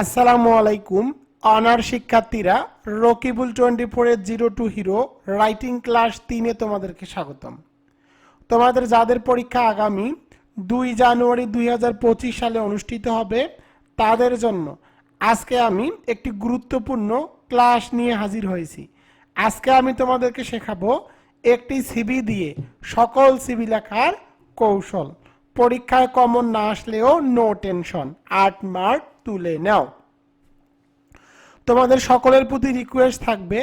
আসসালামু আলাইকুম। অনার শিক্ষার্থীরা, রকিবুল টোয়েন্টি ফোরের zero to hero writing class তিনে তোমাদেরকে স্বাগতম। তোমাদের যাদের পরীক্ষা আগামী দুই জানুয়ারি দুই হাজার পঁচিশ সালে অনুষ্ঠিত হবে, তাদের জন্য আজকে আমি একটি গুরুত্বপূর্ণ ক্লাস নিয়ে হাজির হয়েছি। আজকে আমি তোমাদেরকে শেখাবো একটি সিবি দিয়ে সকল সিবি লেখার কৌশল। পরীক্ষায় কমন না আসলেও নো টেনশন আট মার্ক তুলে নাও। তোমাদের সকলের প্রতি রিকোয়েস্ট থাকবে,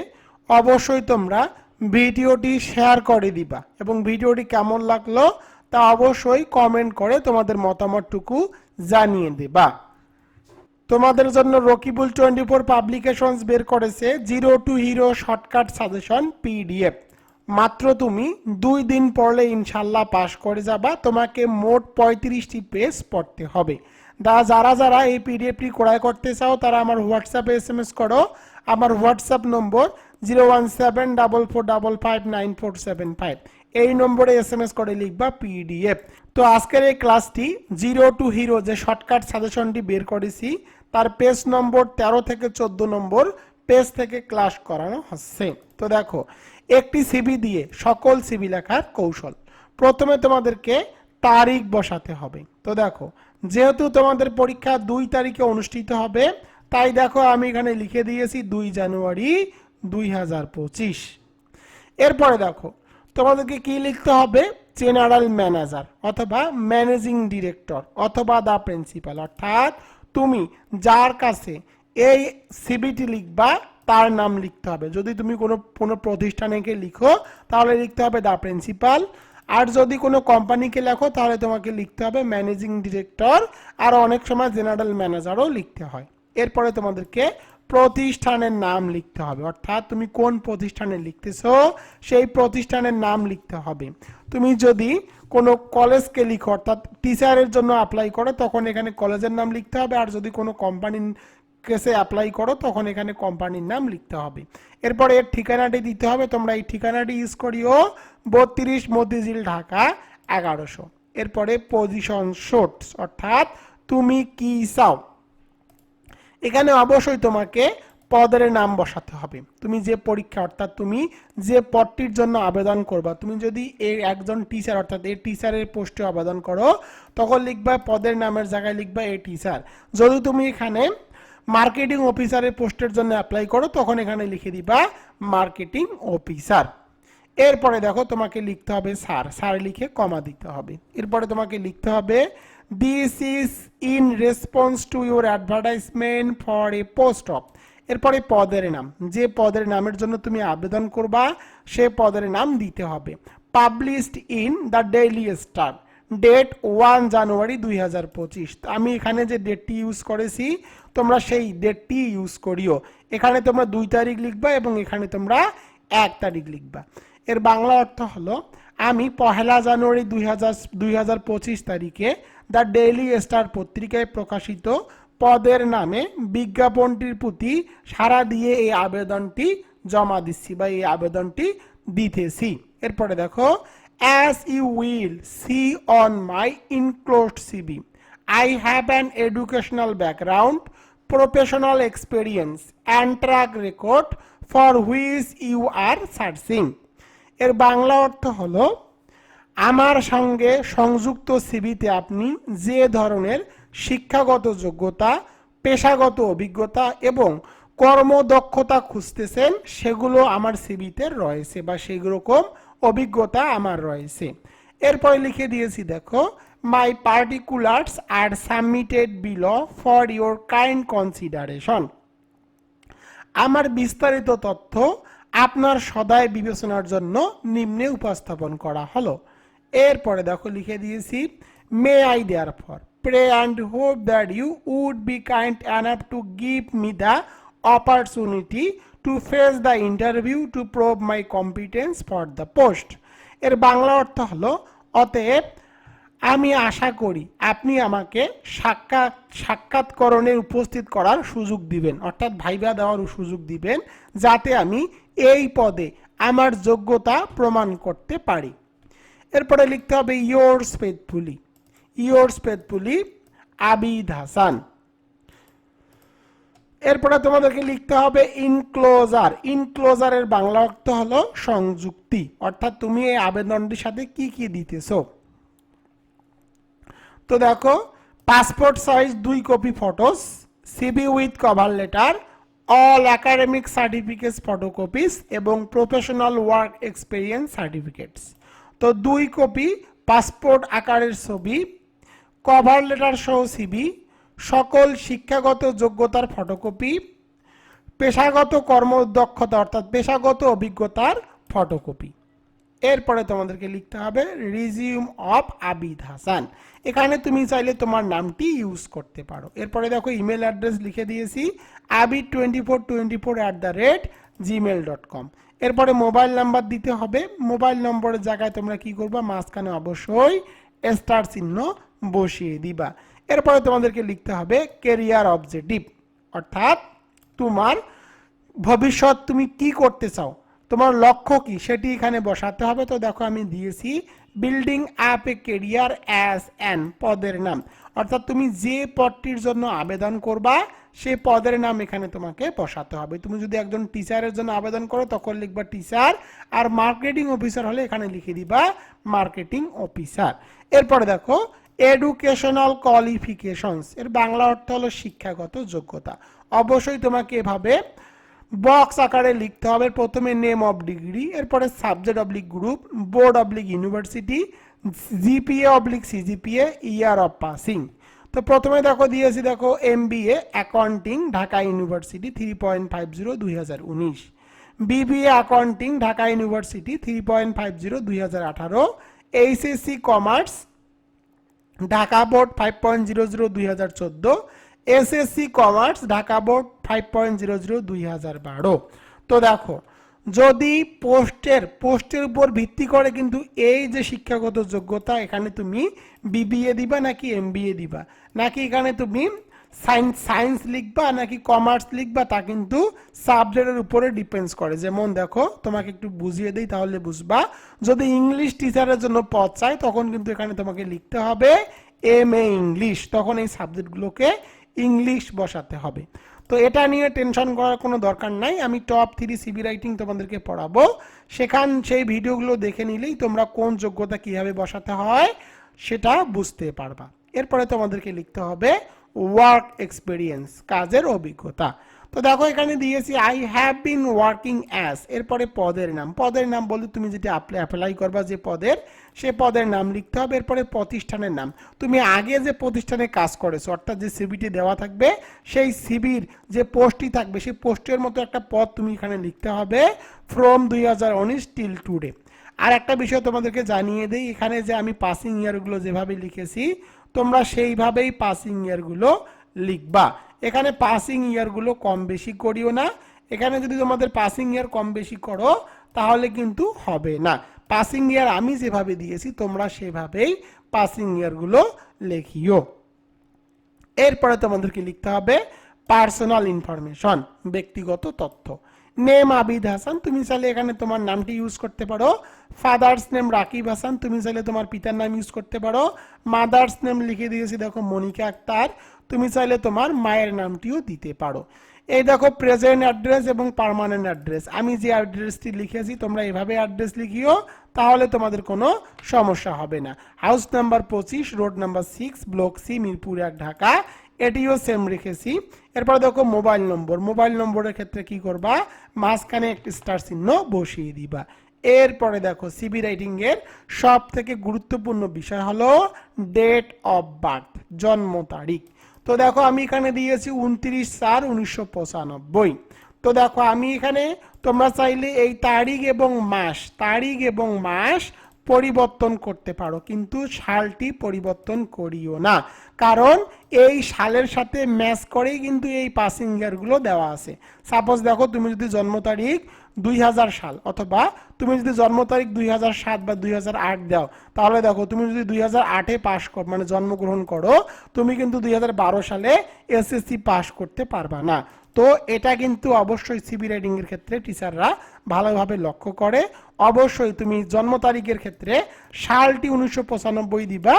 অবশ্যই তোমরা ভিডিওটি শেয়ার করে দিবা এবং ভিডিওটি কেমন লাগল তা অবশ্যই কমেন্ট করে তোমাদের মতামতটুকু জানিয়ে দেবা। তোমাদের জন্য রকিবুল টোয়েন্টি ফোর পাবলিকেশনস বের করেছে zero to hero shortcut suggestion PDF মাত্র তুমি দুই দিন পড়লে ইনশাল্লাহ পাশ করে যাবা, তোমাকে মোট পঁয়ত্রিশটি পেজ পড়তে হবে। যারা যারা এই পিডিএফটি ক্রয় করতে চাও, তারা আমার হোয়াটসঅ্যাপে এস এম এস করো। আমার WhatsApp number zero one seven double four double five nine four seven five এই নম্বরে এস এম এস করে লিখবা পিডিএফ তো আজকের এই ক্লাসটি জিরো টু হিরো, যে শর্টকাট সাজেশনটি বের করেছি, তার পেজ নম্বর তেরো থেকে চোদ্দ নম্বর পেজ থেকে ক্লাস করানো হচ্ছে। তো দেখো, একটি সিবি দিয়ে সকল সিবি লেখার কৌশল। প্রথমে তোমাদেরকে তারিখ বসাতে হবে। তো দেখো যেহেতু তোমাদের পরীক্ষা দুই তারিখে অনুষ্ঠিত হবে, তাই দেখো আমি এখানে লিখে দিয়েছি দুই জানুয়ারি দুই হাজার পঁচিশ। এরপরে দেখো, তোমাদেরকে কি লিখতে হবে? জেনারেল ম্যানেজার অথবা ম্যানেজিং ডিরেক্টর অথবা দা প্রিন্সিপাল অর্থাৎ তুমি যার কাছে এই সিবিটি লিখবা, তার নাম লিখতে হবে। যদি তুমি কোনো কোনো প্রতিষ্ঠানেকে লিখো, তাহলে লিখতে হবে দা প্রিন্সিপাল আর যদি কোনো কোম্পানিকে লেখো, তাহলে তোমাকে লিখতে হবে ম্যানেজিং ডিরেক্টর। আর অনেক সময় জেনারেল ম্যানেজারও লিখতে হয়। এরপরে তোমাদেরকে প্রতিষ্ঠানের নাম লিখতে হবে। অর্থাৎ তুমি কোন প্রতিষ্ঠানে লিখতেছো, সেই প্রতিষ্ঠানের নাম লিখতে হবে। তুমি যদি কোনো কলেজকে লিখো, অর্থাৎ টিচারের জন্য অ্যাপ্লাই করো, তখন এখানে কলেজের নাম লিখতে হবে। আর যদি কোনো কোম্পানির কেসে অ্যাপ্লাই করো, তখন এখানে কোম্পানির নাম লিখতে হবে। এরপরে এর ঠিকানাটি দিতে হবে, তোমরা এই ঠিকানাটি ইউজ করিও বত্রিশ মতিঝিল ঢাকা এগারোশো। এরপরে পজিশন শোটস অর্থাৎ তুমি কি চাও? এখানে অবশ্যই তোমাকে পদের নাম বসাতে হবে। তুমি যে পরীক্ষা, অর্থাৎ তুমি যে পদটির জন্য আবেদন করবা, তুমি যদি এর একজন টিচার অর্থাৎ এই টিচারের পোস্টে আবেদন করো, তখন লিখবা পদের নামের জায়গায় লিখবা এই টিচার যদি তুমি এখানে মার্কেটিং অফিসারের পোস্টের জন্য অ্যাপ্লাই করো, তখন এখানে লিখে দিবা মার্কেটিং অফিসার এরপরে দেখো তোমাকে লিখতে হবে স্যার স্যার লিখে কমা দিতে হবে। এরপরে তোমাকে লিখতে হবে this is in response to your advertisement for a post of এরপরে পদের নাম। যে পদের নামের জন্য তুমি আবেদন করবা, সে পদের নাম দিতে হবে। Published in the Daily Star date one January দুই হাজার পঁচিশ আমি এখানে যে ডেটটি ইউজ করেছি, তোমরা সেই ডেটটি ইউজ করিও। এখানে তোমরা দুই তারিখ লিখবা এবং এখানে তোমরা এক তারিখ লিখবা। এর বাংলা অর্থ হলো, আমি পহেলা জানুয়ারি দুই হাজার তারিখে দ্য ডেইলি স্টার পত্রিকায় প্রকাশিত পদের নামে বিজ্ঞাপনটির প্রতি সারা দিয়ে এই আবেদনটি জমা দিচ্ছি বা এই আবেদনটি দিতেছি। এরপরে দেখো as you will see on my enclosed CV I have an educational background professional experience and track record for which you are searching এর বাংলা অর্থ হলো, আমার সঙ্গে সংযুক্ত সিবিতে আপনি যে ধরনের শিক্ষাগত যোগ্যতা, পেশাগত অভিজ্ঞতা এবং কর্মদক্ষতা খুঁজতেছেন, সেগুলো আমার সিবিতে রয়েছে বা সেরকম অভিজ্ঞতা আমার রয়েছে। এরপরে লিখে দিয়েছি, দেখো my particulars are submitted below for your kind consideration আমার বিস্তারিত তথ্য আপনার সদায় বিবেচনার জন্য নিম্নে উপস্থাপন করা হলো। এরপরে দেখো, লিখে দিয়েছি may I therefore pray and hope that you would be kind enough to give me the opportunity to face the interview to prove my competence for the post এর বাংলা অর্থ হলো, অতএব আমি আশা করি আপনি আমাকে সাক্ষাৎ, সাক্ষাৎকরণে উপস্থিত করার সুযোগ দিবেন। অর্থাৎ ভাইবা দেওয়ার সুযোগ দিবেন যাতে আমি এই পদে আমার যোগ্যতা প্রমাণ করতে পারি। এরপরে লিখতে হবে yours faithfully yours faithfully Abid Hasan. এরপরে তোমাদেরকে লিখতে হবে ইনক্লোজার ইনক্লোজারের বাংলা অর্থ হলো সংযুক্তি। অর্থাৎ তুমি এই আবেদনটির সাথে কি কি দিতেছো? তো দেখো পাসপোর্ট সাইজ দুই copy photos CV with cover letter all academic certificates photocopies এবং প্রফেশনাল ওয়ার্ক এক্সপিরিয়েন্স সার্টিফিকেটস তো দুই কপি পাসপোর্ট আকারের ছবি কভার লেটার সহ সিবি সকল শিক্ষাগত যোগ্যতার ফটোকপি পেশাগত কর্মদক্ষতা অর্থাৎ পেশাগত অভিজ্ঞতার ফটোকপি এরপরে তোমাদেরকে লিখতে হবে রিজিউম অফ আবিদ হাসান। এখানে তুমি চাইলে তোমার নামটি ইউজ করতে পারো। এরপরে দেখো ইমেল অ্যাড্রেস লিখে দিয়েছি, Abid twenty four twenty four at the rate Gmail dot com এরপরে মোবাইল নাম্বার দিতে হবে। মোবাইল নম্বরের জায়গায় তোমরা কি করবা? মাঝখানে অবশ্যই স্টার চিহ্ন বসিয়ে দিবা। এরপরে তোমাদেরকে লিখতে হবে কেরিয়ার অবজেক্টিভ অর্থাৎ তোমার ভবিষ্যৎ তুমি কি করতে চাও, তোমার লক্ষ্য কি, সেটি এখানে বসাতে হবে। তো দেখো আমি দিয়েছি building up a career as an পদের নাম, অর্থাৎ তুমি যে পদটির জন্য আবেদন করবা, সে পদের নাম এখানে তোমাকে বসাতে হবে। তুমি যদি একজন টিচারের জন্য আবেদন করো, তখন লিখবা টিচার আর মার্কেটিং অফিসার হলে এখানে লিখে দিবা মার্কেটিং অফিসার এরপরে দেখো এডুকেশনাল কোয়ালিফিকেশনস এর বাংলা অর্থ হলো শিক্ষাগত যোগ্যতা। অবশ্যই তোমাকে এভাবে বক্স আকারে লিখতে হবে। প্রথমে নেম অফ ডিগ্রি এরপরে subject oblique group board oblique university GPA oblique CGPA year of passing তো প্রথমে দেখো, দিয়েছি দেখো M B A accounting Dhaka University three point five zero দুই হাজার উনিশ। BBA accounting Dhaka University three point five zero দুই হাজার আঠারো। HSC commerce Dhaka board five point zero zero দুই হাজার চোদ্দ SSC commerce Dhaka board five point zero zero দুই হাজার বারো তো দেখো, যদি পোস্টের পোস্টের উপর ভিত্তি করে কিন্তু এই যে শিক্ষাগত যোগ্যতা, এখানে তুমি বিবিএ দিবা নাকি এমবিএ দিবা? নাকি এখানে তুমি সায়েন্স সায়েন্স লিখবা নাকি কমার্স লিখবা তা কিন্তু সাবজেক্টের উপরে ডিপেন্ডস করে। যেমন দেখো, তোমাকে একটু বুঝিয়ে দিই তাহলে বুঝবা। যদি ইংলিশ টিচারের জন্য পদ চাই, তখন কিন্তু এখানে তোমাকে লিখতে হবে এম এ ইংলিশ। তখন এই সাবজেক্টগুলোকে ইংলিশ বসাতে হবে। তো এটা নিয়ে টেনশন করার কোনো দরকার নাই। আমি টপ থ্রি সিবি রাইটিং তোমাদেরকে পড়াবো। সেখান, সেই ভিডিওগুলো দেখে নিলেই তোমরা কোন যোগ্যতা কীভাবে বসাতে হয় সেটা বুঝতে পারবা। এরপরে তোমাদেরকে লিখতে হবে ওয়ার্ক এক্সপিরিয়েন্স কাজের অভিজ্ঞতা। তো দেখো, এখানে দিয়েছি I have been working as এরপরে পদের নাম। পদের নাম বলতে তুমি যেটা অ্যাপ্লাই করবা যে পদের, সে পদের নাম লিখতে হবে। এরপরে প্রতিষ্ঠানের নাম। তুমি আগে যে প্রতিষ্ঠানে কাজ করেছ, অর্থাৎ যে সিবিটি দেওয়া থাকবে, সেই সিবির যে পোস্টটি থাকবে, সেই পোস্টের মতো একটা পদ তুমি এখানে লিখতে হবে ফ্রম দুই হাজার উনিশ টিল টুডে আর একটা বিষয় তোমাদেরকে জানিয়ে দিই, এখানে যে আমি পাসিং ইয়ারগুলো যেভাবে লিখেছি তোমরা সেইভাবেই পাসিং ইয়ারগুলো লিখবা। এখানে পাসিং ইয়ারগুলো কম বেশি করিও না। এখানে যদি তোমাদের পাসিং ইয়ার কম বেশি করো, তাহলে কিন্তু হবে না। পাসিং ইয়ার আমি যেভাবে দিয়েছি, তোমরা সেভাবেই পাসিং ইয়ারগুলো লেখিও। এরপরে তোমাদেরকে লিখতে হবে পার্সোনাল ইনফরমেশন ব্যক্তিগত তথ্য। নেম আবিদ হাসান তুমি চাইলে এখানে তোমার নামটি ইউজ করতে পারো। ফাদার্স নেম রাকিব হাসান তুমি চাইলে তোমার পিতার নাম ইউজ করতে পারো। মাদার্স নেম লিখে দিয়েছি, দেখো, মনিকা আক্তার। তুমি চাইলে তোমার মায়ের নামটিও দিতে পারো। এই দেখো প্রেজেন্ট অ্যাড্রেস এবং পার্মানেন্ট অ্যাড্রেস আমি যে অ্যাড্রেসটি লিখেছি, তোমরা এভাবে অ্যাড্রেস লিখিও, তাহলে তোমাদের কোনো সমস্যা হবে না। হাউস নাম্বার পঁচিশ road number six block C Mirpur এক, ঢাকা। এটিও সেম রেখেছি। এরপর দেখো মোবাইল নম্বর মোবাইল নম্বরের ক্ষেত্রে কি করবা? মাঝখানে একটি স্টার চিহ্ন বসিয়ে দিবা। এরপরে দেখো সিবি রাইটিং এর সব থেকে গুরুত্বপূর্ণ বিষয় হলো ডেট অফ বার্থ জন্ম তারিখ। তো দেখো আমি এখানে দিয়েছি উনত্রিশ চার উনিশশো পঁচানব্বই। তো দেখো আমি এখানে তোমরা চাইলে এই তারিখ এবং মাস, তারিখ এবং মাস পরিবর্তন করতে পারো, কিন্তু সালটি পরিবর্তন করিও না। কারণ এই সালের সাথে ম্যাচ করেই কিন্তু এই পাসিং ইয়ারগুলো দেওয়া আছে। সাপোজ দেখো, তুমি যদি জন্ম তারিখ দুই হাজার সাল অথবা তুমি যদি জন্ম তারিখ দুই সাত বা দুই হাজার আট দাও, তাহলে দেখো, তুমি যদি দুই হাজার আটে পাশ কর মানে জন্মগ্রহণ করো, তুমি কিন্তু দুই হাজার বারো সালে এসএসসি পাশ করতে পারবা না। তো এটা কিন্তু অবশ্যই সিবি রাইডিং এর ক্ষেত্রে টিচাররা ভালোভাবে লক্ষ্য করে। অবশ্যই তুমি জন্ম তারিখের ক্ষেত্রে সালটি উনিশশো পঁচানব্বই দিবা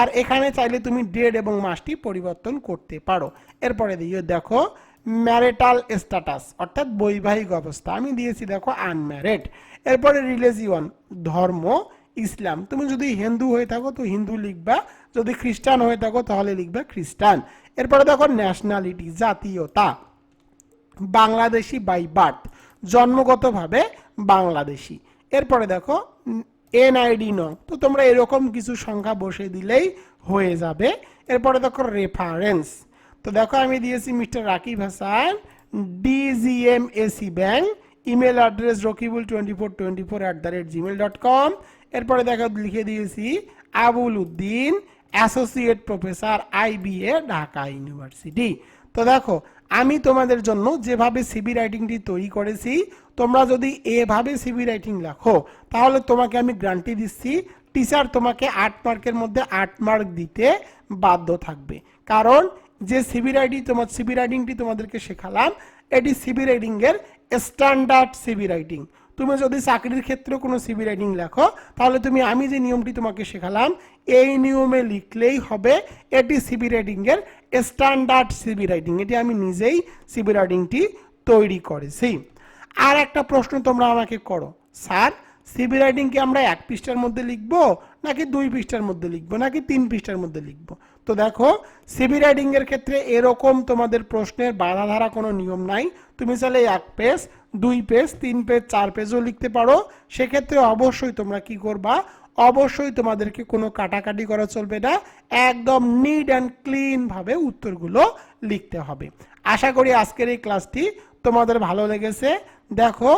আর এখানে চাইলে তুমি ডেট এবং মাসটি পরিবর্তন করতে পারো। এরপরে দিয়ে দেখো ম্যারেটাল স্ট্যাটাস অর্থাৎ বৈবাহিক অবস্থা। আমি দিয়েছি দেখো আনম্যারিড এরপরে রিলিজিয়ন ধর্ম, ইসলাম। তুমি যদি হিন্দু হয়ে থাকো তো হিন্দু লিখবা। যদি খ্রিস্টান হয়ে থাকো তাহলে লিখবা খ্রিস্টান। এরপরে দেখো ন্যাশনালিটি জাতীয়তা। বাংলাদেশি বাই বার্থ, জন্মগতভাবে বাংলাদেশি। এরপরে দেখো এনআইডি ন। তো তোমরা এরকম কিছু সংখ্যা বসে দিলেই হয়ে যাবে। এরপরে দেখো রেফারেন্স তো দেখো, আমি দিয়েছি mister Rakib Hasan DGM AC bank email address Rakibul twenty four twenty four at the rate Gmail dot com এরপরে দেখো, লিখে দিয়েছি, Abul Uddin associate professor IBA Dhaka university তো দেখো, আমি তোমাদের জন্য যেভাবে সিবি রাইটিংটি তৈরি করেছি, তোমরা যদি এভাবে সিবি রাইটিং লেখো, তাহলে তোমাকে আমি গ্যারান্টি দিচ্ছি টিচার তোমাকে আট মার্কের মধ্যে আট মার্ক দিতে বাধ্য থাকবে। কারণ যে সিবি রাইটিং তোমার সিবি রাইটিংটি তোমাদেরকে শেখালাম, এটি সিবি রাইটিংয়ের স্ট্যান্ডার্ড সিবি রাইটিং তুমি যদি চাকরির ক্ষেত্রে কোনো সিবি রাইটিং লেখো, তাহলে তুমি, আমি যে নিয়মটি তোমাকে শেখালাম, এই নিয়মে লিখলেই হবে, এটি সিবি রাইটিংয়ের স্ট্যান্ডার্ড সিবি রাইটিং এটি আমি নিজেই সিবি রাইটিংটি তৈরি করেছি। আর একটা প্রশ্ন তোমরা আমাকে করো, স্যার সিবি রাইটিং কি আমরা এক পৃষ্ঠার মধ্যে লিখব, নাকি দুই পৃষ্ঠার মধ্যে লিখব, নাকি তিন পৃষ্ঠার মধ্যে লিখব? তো দেখো সিবি রাইটিং এর ক্ষেত্রে এরকম তোমাদের প্রশ্নের বাধা ধারা কোনো নিয়ম নাই। তুমি চাইলে এক পেজ, দুই পেজ, তিন পেজ, চার পেজও লিখতে পারো। সেক্ষেত্রে অবশ্যই তোমরা কি করবা অবশ্যই তোমাদেরকে কোনো কাটাকাটি করা চলবে না। একদম নিট অ্যান্ড ক্লিনভাবে উত্তরগুলো লিখতে হবে। আশা করি আজকের এই ক্লাসটি তোমাদের ভালো লেগেছে। দেখো,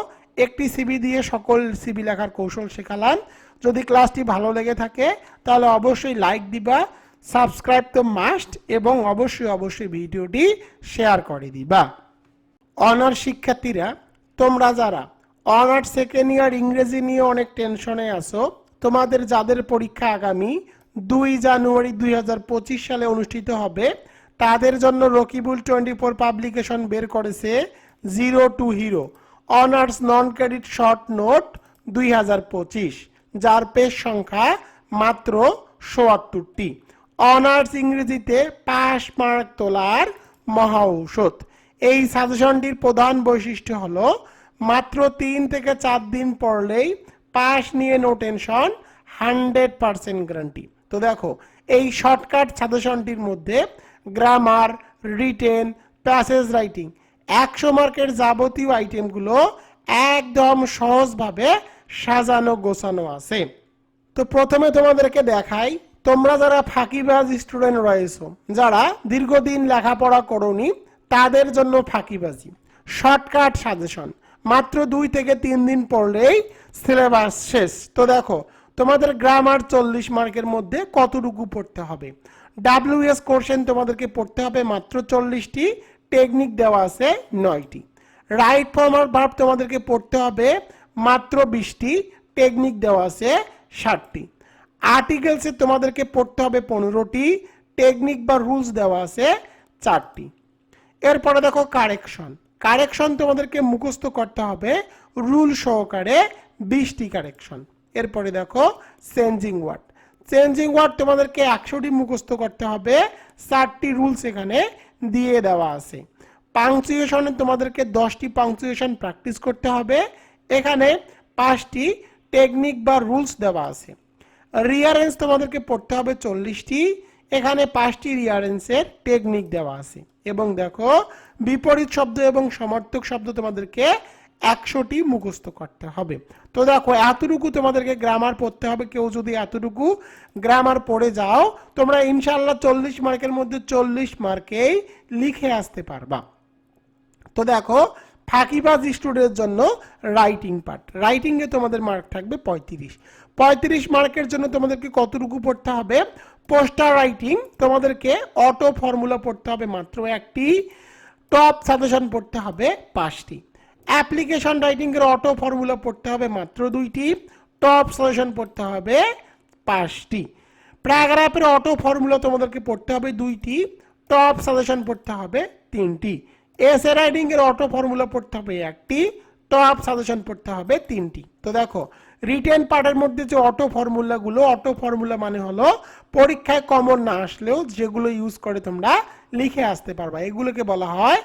একটি সিবি দিয়ে সকল সিবি লেখার কৌশল শেখালাম। যদি ক্লাসটি ভালো লেগে থাকে, তাহলে অবশ্যই লাইক দিবা সাবস্ক্রাইব তো মাস্ট এবং অবশ্যই অবশ্যই ভিডিওটি শেয়ার করে দিবা। অনার্স শিক্ষার্থীরা, তোমরা যারা অনার্স সেকেন্ড ইয়ার ইংরেজি নিয়ে অনেক টেনশনে আছো তোমাদের যাদের পরীক্ষা আগামী দুই জানুয়ারি দুই হাজার পঁচিশ সালে অনুষ্ঠিত হবে, তাদের জন্য রকিবুল টোয়েন্টি ফোর পাবলিকেশন বের করেছে zero to hero. Honours non credit short note দুই হাজার পঁচিশ, যার পেজ সংখ্যা মাত্র সোয়াত্তরটি অনার্স ইংরেজিতে পাস মার্ক তোলার মহা ঔষধ। এই সাজেশনটির প্রধান বৈশিষ্ট্য হলো, মাত্র তিন থেকে চার দিন পড়লেই পাস নিয়ে no tension hundred percent guarantee তো দেখো, এই শর্টকাট সাজেশনটির মধ্যে গ্রামার রিটেন প্যাসেজ রাইটিং একশো মার্কের যাবতীয় আইটেমগুলো একদম সহজভাবে সাজানো, গোছানো আছে। তো প্রথমে তোমাদেরকে দেখাই, তোমরা যারা ফাঁকিবাজ স্টুডেন্ট রয়েছো, যারা দীর্ঘদিন লেখাপড়া করনি, তাদের জন্য ফাঁকিবাজি। শর্টকাট সাজেশন মাত্র দুই থেকে তিন দিন পড়লেই সিলেবাস শেষ। তো দেখো, তোমাদের গ্রামার চল্লিশ মার্কের মধ্যে কতটুকু পড়তে হবে? ডাব্লিউএস কোশ্চেন তোমাদেরকে পড়তে হবে মাত্র চল্লিশটি টেকনিক দেওয়া আছে নয়টি। রাইট ফর্মাল ভার্ব তোমাদেরকে পড়তে হবে মাত্র বিশটি টেকনিক দেওয়া আছে ষাটটি। আর্টিকেলসে তোমাদেরকে পড়তে হবে পনেরোটি টেকনিক বা রুলস দেওয়া আছে চারটি। এরপরে দেখো কারেকশন কারেকশন তোমাদেরকে মুখস্থ করতে হবে। রুল সহকারে বিশটি কারেকশন এরপরে দেখো চেঞ্জিং ওয়ার্ড চেঞ্জিং ওয়ার্ড তোমাদেরকে একশোটি মুখস্থ করতে হবে। চারটি রুলস এখানে দিয়ে দেওয়া আছে। পাংচুয়েশনে তোমাদেরকে দশটি পাংচুয়েশন প্র্যাকটিস করতে হবে। এখানে পাঁচটি টেকনিক বা রুলস দেওয়া আছে। রিয়ারেন্স তোমাদেরকে পড়তে হবে চল্লিশটি। এখানে পাঁচটি রিয়ারেন্সের টেকনিক দেওয়া আছে। এবং দেখো, বিপরীত শব্দ এবং সমর্থক শব্দ তোমাদেরকে একশোটি মুখস্থ করতে হবে। তো দেখো, এতটুকু তোমাদেরকে গ্রামার পড়তে হবে। কেউ যদি এতটুকু গ্রামার পড়ে যাও, তোমরা ইনশাল্লাহ চল্লিশ মার্কের মধ্যে চল্লিশ মার্কেই লিখে আসতে পারবা। তো দেখো, ফাঁকিবাজ স্টুডেন্টের জন্য রাইটিং পার্ট রাইটিংয়ে তোমাদের মার্ক থাকবে পঁয়ত্রিশ। পঁয়ত্রিশ মার্কের জন্য তোমাদেরকে কতটুকু পড়তে হবে? পোস্টার রাইটিং তোমাদেরকে অটো ফর্মুলা পড়তে হবে মাত্র একটি, টপ সাজেশন পড়তে হবে পাঁচটি। অ্যাপ্লিকেশন রাইটিংয়ের অটো ফর্মুলা পড়তে হবে মাত্র দুইটি, টপ সাজেশন পড়তে হবে পাঁচটি। প্যারাগ্রাফের অটো ফর্মুলা তোমাদেরকে পড়তে হবে দুইটি, টপ সাজেশন পড়তে হবে তিনটি। এস এ রাইডিং এর অটো ফর্মুলা পড়তে হবে একটি টপ সাজেশন পড়তে হবে তিনটি। তো দেখো রিটেন পার্টের মধ্যে যে অটো ফর্মুলাগুলো অটো ফর্মুলা মানে হলো পরীক্ষায় কমন না আসলেও যেগুলো ইউজ করে তোমরা লিখে আসতে পারবা। এগুলোকে বলা হয়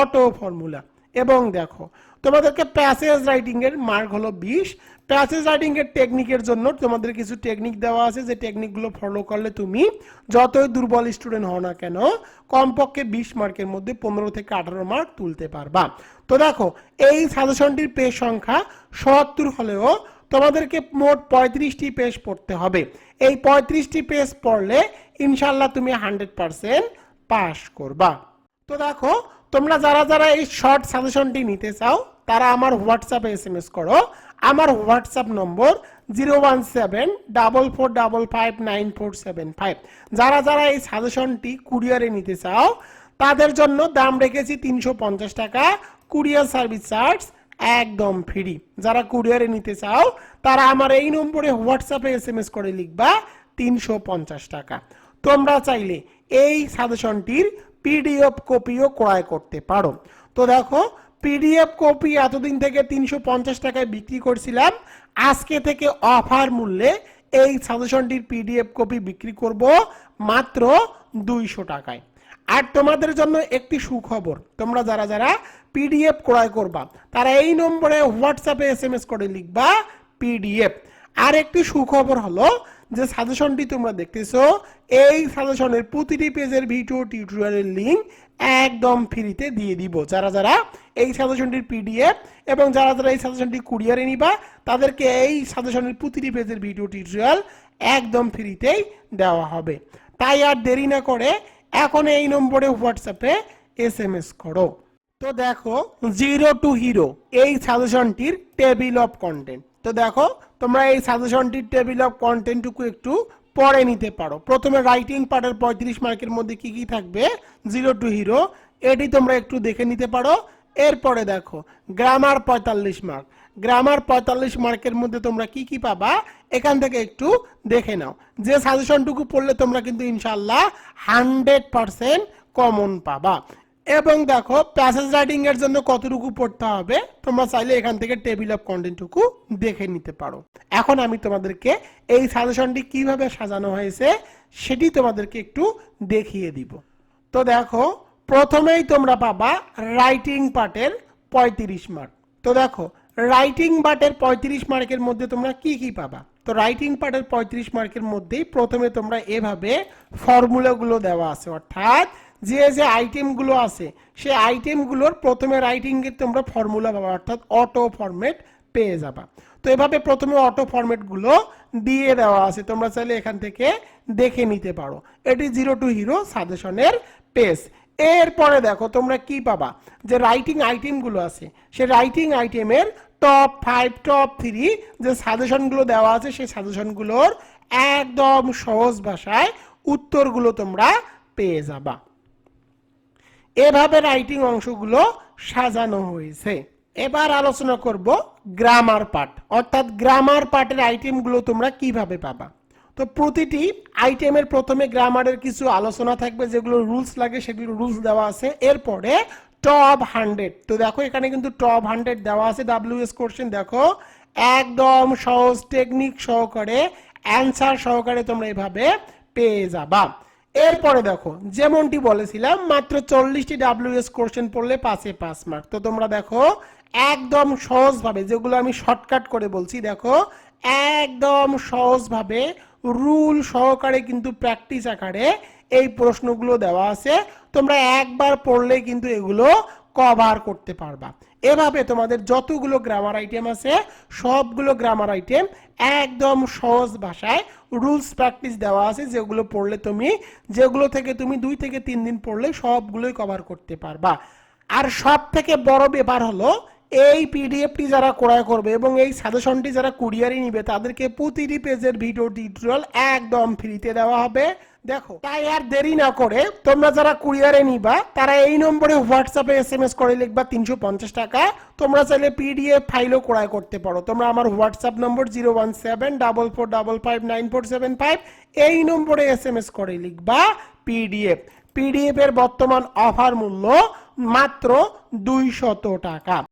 অটো ফর্মুলা এবং দেখো তোমাদেরকে প্যাসেজ রাইটিং এর মার্ক হলো বিশ। প্যাসেজ রাইটিং এর টেকনিকের জন্য তোমাদের কিছু টেকনিক দেওয়া আছে, যে টেকনিকগুলো ফলো করলে তুমি যতই দুর্বল স্টুডেন্ট হও না কেন, কমপক্ষে বিশ মার্কের মধ্যে পনেরো থেকে আঠারো মার্ক তুলতে পারবা। তো দেখো, এই সাজেশনটির পেজ সংখ্যা সত্তর হলেও তোমাদেরকে মোট পঁয়ত্রিশটি পেজ পড়তে হবে। এই পঁয়ত্রিশটি পেজ পড়লে ইনশাল্লাহ তুমি হান্ড্রেড পারসেন্ট পাস করবা। তো দেখো তোমরা যারা যারা এই শর্ট সাজেশনটি নিতে চাও, তারা আমার হোয়াটসঅ্যাপে এস এম এস করো। আমার WhatsApp number zero one seven double four double five nine four seven five যারা যারা এই সাজেশনটি কুরিয়ারে নিতে চাও, তাদের জন্য দাম রেখেছি তিনশো পঞ্চাশ টাকা। কুরিয়ার সার্ভিস চার্জ একদম ফ্রি যারা কুরিয়ারে নিতে চাও, তারা আমার এই নম্বরে হোয়াটসঅ্যাপে এস এম এস করে লিখবা তিনশো পঞ্চাশ টাকা। তোমরা চাইলে এই সাজেশনটির পিডিএফ কপিও ক্রয় করতে পারো। তো দেখো, পিডিএফ কপি এতদিন থেকে তিনশো পঞ্চাশ টাকায় বিক্রি করছিলাম। আজকে থেকে অফার মূল্যে এই সাজেশনটির পিডিএফ কপি বিক্রি করব মাত্র দুইশো টাকায়। আর তোমাদের জন্য একটি সুখবর, তোমরা যারা যারা পিডিএফ ক্রয় করবা, তারা এই নম্বরে হোয়াটসঅ্যাপে এস এম এস করে লিখবা পিডিএফ। আর একটি সুখবর হলো যে সাজেশনটি তোমরা দেখতেছো, এই সাজেশনের প্রতিটি পেজের ভিডিও টিউটোরিয়ালের লিঙ্ক একদম ফ্রিতে দিয়ে দিব। যারা যারা এই সাজেশনটির পিডিএফ এবং যারা যারা এই সাজেশনটি কুরিয়ারে নিবা, তাদেরকে এই সাজেশনের প্রতিটি পেজের ভিডিও টিউটোরিয়াল একদম ফ্রিতেই দেওয়া হবে। তাই আর দেরি না করে এখন এই নম্বরে হোয়াটসঅ্যাপে এস এম এস করো। তো দেখো জিরো টু হিরো এই সাজেশনটির টেবিল অফ কন্টেন্ট তো দেখো, তোমরা এই সাজেশনটির টেবিল অফ কন্টেন্টটুকু একটু পড়ে নিতে পারো। প্রথমে রাইটিং পার্টের পঁয়ত্রিশ মার্কের মধ্যে কি কি থাকবে? জিরো টু হিরো এটি তোমরা একটু দেখে নিতে পারো। এরপরে দেখো গ্রামার পঁয়তাল্লিশ মার্ক গ্রামার পঁয়তাল্লিশ মার্কের মধ্যে তোমরা কি কি পাবা? এখান থেকে একটু দেখে নাও। যে সাজেশনটুকু পড়লে তোমরা কিন্তু ইনশাল্লাহ হান্ড্রেড পারসেন্ট কমন পাবা। এবং দেখো প্যাসেজ রাইটিং এর জন্য কতটুকু পড়তে হবে, তোমরা চাইলে এখান থেকে টেবিল অফ কন্টেন্টটুকু দেখে নিতে পারো। এখন আমি তোমাদেরকে এই সাজেশনটি কীভাবে সাজানো হয়েছে, সেটি তোমাদেরকে একটু দেখিয়ে দিব। তো দেখো, প্রথমেই তোমরা পাবা রাইটিং পার্টের পঁয়ত্রিশ মার্ক তো দেখো রাইটিং পার্টের পঁয়ত্রিশ মার্কের মধ্যে তোমরা কি কি পাবা? তো রাইটিং পার্টের পঁয়ত্রিশ মার্কের মধ্যেই প্রথমে তোমরা এভাবে ফর্মুলাগুলো দেওয়া আছে, অর্থাৎ যে যে আইটেমগুলো আছে, সেই আইটেমগুলোর প্রথমে রাইটিংয়ের তোমরা ফর্মুলা পাবা, অর্থাৎ অটো ফরম্যাট পেয়ে যাবা। তো এভাবে প্রথমে অটো ফরম্যাটগুলো দিয়ে দেওয়া আছে, তোমরা চাইলে এখান থেকে দেখে নিতে পারো। এটি জিরো টু হিরো সাজেশনের পেজ এরপরে দেখো, তোমরা কি পাবা? যে রাইটিং আইটেমগুলো আছে সে রাইটিং আইটেমের টপ ফাইভ টপ থ্রি যে সাজেশনগুলো দেওয়া আছে, সেই সাজেশনগুলোর একদম সহজ ভাষায় উত্তরগুলো তোমরা পেয়ে যাবা। এভাবে রাইটিং অংশগুলো সাজানো হয়েছে। এবার আলোচনা করব গ্রামার পার্ট অর্থাৎ গ্রামার পার্টের আইটেমগুলো তোমরা কীভাবে পাবা? তো প্রতিটি আইটেমের প্রথমে গ্রামারের কিছু আলোচনা থাকবে, যেগুলো রুলস লাগে সেগুলো রুলস দেওয়া আছে। এরপরে টপ হান্ড্রেড তো দেখো এখানে কিন্তু টপ হান্ড্রেড দেওয়া আছে ডাব্লিউএস কোশ্চেন দেখো। একদম সহজ টেকনিক সহকারে অ্যান্সার সহকারে তোমরা এভাবে পেয়ে যাবা। এরপরে দেখো, যেমনটি বলেছিলাম, মাত্র চল্লিশটি ডাব্লিউএস কোশ্চেন পড়লে পাঁচে পাঁচ মার্ক তো তোমরা দেখো, একদম সহজভাবে, যেগুলো আমি শর্টকাট করে বলছি, দেখো, একদম সহজভাবে রুল সহকারে কিন্তু প্র্যাকটিস আকারে এই প্রশ্নগুলো দেওয়া আছে। তোমরা একবার পড়লে কিন্তু এগুলো কভার করতে পারবা। এভাবে তোমাদের যতগুলো গ্রামার আইটেম আছে, সবগুলো গ্রামার আইটেম একদম সহজ ভাষায় রুলস প্র্যাকটিস দেওয়া আছে, যেগুলো পড়লে তুমি, যেগুলো থেকে তুমি দুই থেকে তিন দিন পড়লে সবগুলোই কভার করতে পারবা। আর সব থেকে বড় ব্যাপার হলো, এই পিডিএফটি যারা ক্রয় করবে এবং এই সাজেশনটি যারা কুরিয়ারে নিবে, তাদেরকে প্রতিটি পেজের ভিডিও টিউটোরিয়াল একদম ফ্রিতে দেওয়া হবে। দেখো। তাই আর দেরি না করে তোমরা যারা কুরিয়ারে নিবা, তারা এই নম্বরে হোয়াটসঅ্যাপে এস এম এস করে লিখবা তিনশো পঞ্চাশ টাকা। তোমরা চাইলে পিডিএফ ফাইলও ক্রয় করতে পারো। তোমরা আমার WhatsApp number zero one seven, double four, double five, nine four seven five এই নম্বরে এস এম এস করে লিখবা পিডিএফ পিডিএফ এর বর্তমান অফার মূল্য মাত্র দুইশত টাকা।